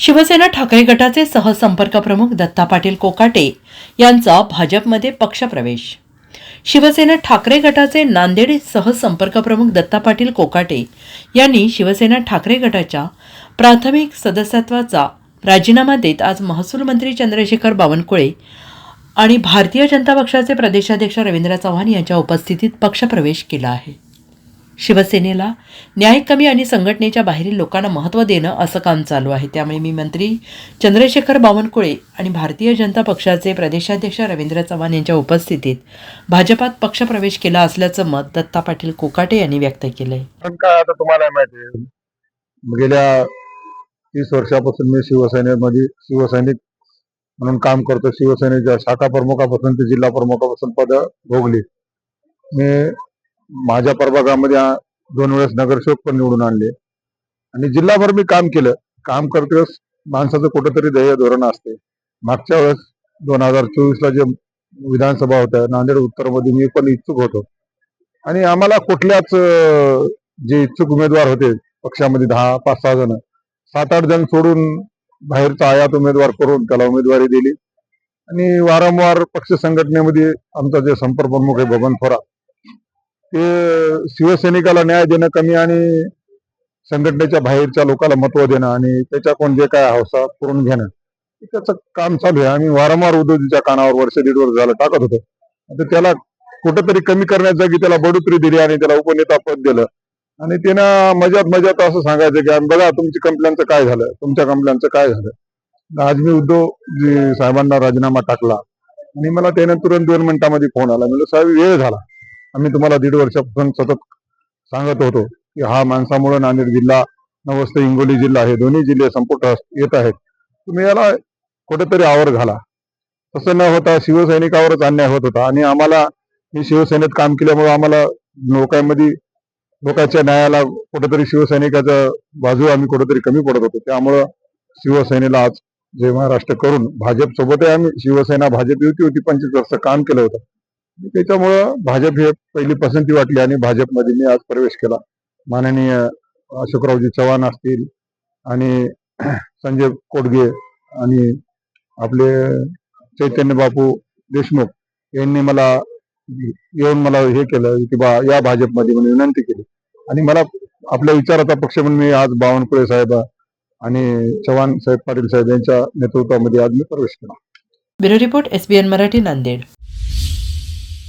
शिवसेना ठाकरे गटाचे सहसंपर्क प्रमुख दत्ता पाटील कोकाटे यांचा भाजपमध्ये पक्षप्रवेश. शिवसेना ठाकरे गटाचे नांदेड सहसंपर्क प्रमुख दत्ता पाटील कोकाटे यांनी शिवसेना ठाकरे गटाच्या प्राथमिक सदस्यत्वाचा राजीनामा देत आज महसूल मंत्री चंद्रशेखर बावनकुळे आणि भारतीय जनता पक्षाचे प्रदेशाध्यक्ष रवींद्र चव्हाण यांच्या उपस्थितीत पक्षप्रवेश केला आहे. शिवसेनेला न्याय कमी आणि संघटनेच्या बाहेरील लोकांना महत्त्व देणं असं काम चालू आहे. त्यामुळे मी मंत्री चंद्रशेखर बावनकुळे आणि भारतीय जनता पक्षाचे प्रदेशाध्यक्ष रवींद्र चव्हाण यांच्या उपस्थितीत भाजपात पक्षप्रवेश केला असल्याचं मत दत्ता पाटील कोकाटे यांनी व्यक्त केलंय. पण काय आता तुम्हाला माहिती आहे? गेल्या तीस वर्षापासून मी शिवसेनेमध्ये शिवसैनिक म्हणून काम करतो. शिवसेनेच्या शाखा प्रमुखापासून ते जिल्हा प्रमुखापासून पद भोगली. मी माझ्या प्रभागामध्ये दोन वेळेस नगरसेवक पण निवडून आणले. आणि जिल्हाभर मी काम केलं. काम करते माणसाचं कुठंतरी ध्येय धोरण असते. मागच्या वेळेस दोन हजार चोवीसला जे विधानसभा होत्या नांदेड उत्तरमध्ये मी पण इच्छुक होतो. आणि आम्हाला कुठल्याच जे इच्छुक उमेदवार होते पक्षामध्ये दहा पाच सहा जण सात आठ जण सोडून बाहेरचा आयात उमेदवार करून त्याला उमेदवारी दिली. आणि वारंवार पक्ष संघटनेमध्ये आमचा जे संपर्क प्रमुख आहे बबन थोरा ते शिवसैनिकाला न्याय देणं कमी आणि संघटनेच्या बाहेरच्या लोकांना महत्त्व देणं आणि त्याच्याकडून जे काय हौसा करून घेणं त्याचं काम चालू आहे. आम्ही वारंवार उद्योजीच्या कानावर वर्ष दीड वर्ष झालं टाकत होतो. आता त्याला कुठंतरी कमी करण्याच्या जागी त्याला बढोतरी दिली आणि त्याला उपनेता पद दिलं. आणि त्यानं मजात मजात असं सांगायचं की बघा तुमची कंप्लेंटचं काय झालं? तुमच्या कंप्लेंटचं काय झालं? आज मी उद्धव जी साहेबांना राजीनामा टाकला. आणि मला त्याने तुरंत दोन मिनिटांमध्ये फोन आला. म्हणजे साहेब वेळ झाला. आम्ही तुम्हाला दीड वर्षापासून सतत सांगत होतो की हा माणसामुळे नांदेड जिल्हा नवस्त हिंगोली जिल्हा हे दोन्ही जिल्हे संपुट येत आहेत. तुम्ही याला कुठेतरी आवर घाला. तसं न होता शिवसैनिकावरच अन्याय होत होता आणि आम्हाला मी शिवसेनेत काम केल्यामुळे आम्हाला लोकांमध्ये लोकांच्या न्यायाला कुठेतरी शिवसैनिकाच्या बाजू आम्ही कुठेतरी कमी पडत होतो. त्यामुळं शिवसेनेला आज जे महाराष्ट्र करून भाजप सोबतही आम्ही शिवसेना भाजप युती होती पंचवीस वर्ष काम केलं होतं. त्याच्यामुळं भाजप हे पहिली पसंती वाटली आणि भाजपमध्ये मी आज प्रवेश केला. माननीय अशोकरावजी चव्हाण असतील आणि संजय कोडगे आणि आपले चैतन्य बापू देशमुख यांनी मला येऊन मला हे केलं की बा या भाजपमध्ये म्हणून विनंती केली. आणि मला आपल्या विचाराचा पक्ष म्हणून मी आज बावनकुळे साहेब आणि चव्हाण साहेब पाटील साहेब यांच्या नेतृत्वामध्ये आज मी प्रवेश केला. Bureau report SBN Marathi Nanded.